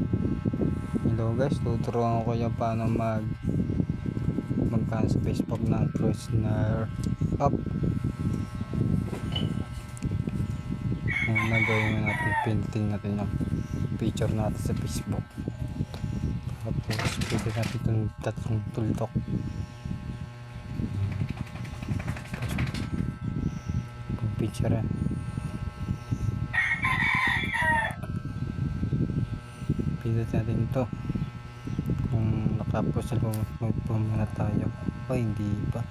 Hello guys, tuturuan ko kayo paano mag magkano sa Facebook ng Freshener app. Ang nagawin natin, pindutin natin yung picture natin sa Facebook. Tapos, pwede natin itong tatlong tuldok. Picture eh. Pindot natin ito. Kung naka-post na mag muna tayo. O hindi pa.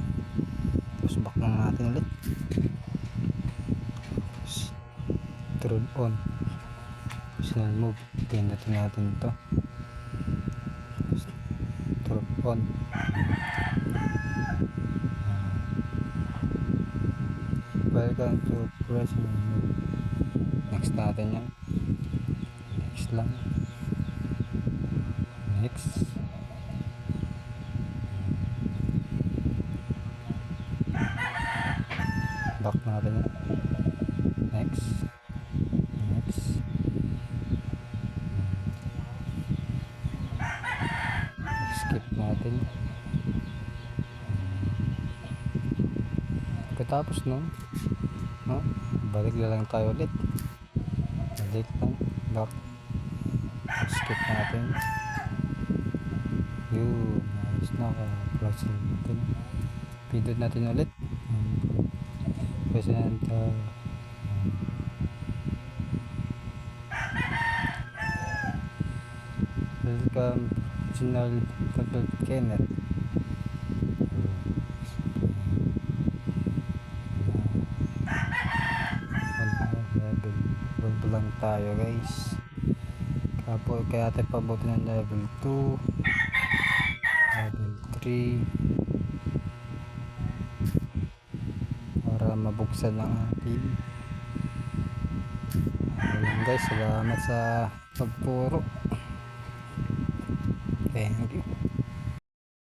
Tapos back na natin ulit. Turn on. Personal move. Pindutin natin ito. Tapos turn on. Ah. Welcome to move. Next natin yan. Next lang. Next. Back natin yan. Next. Next. Skip natin. Pagkatapos no, no, balik na lang tayo ulit. Balik lang. Back. Skip natin. Yun. Ayos na. Close natin. Pindot natin ulit. Um, Present. Uh, welcome. Original Control Kenneth. level 1 lang tayo guys Kapo, kaya tayo pabuti ng level 2 3 para mabuksan ang ating lang guys salamat sa pagpuro thank you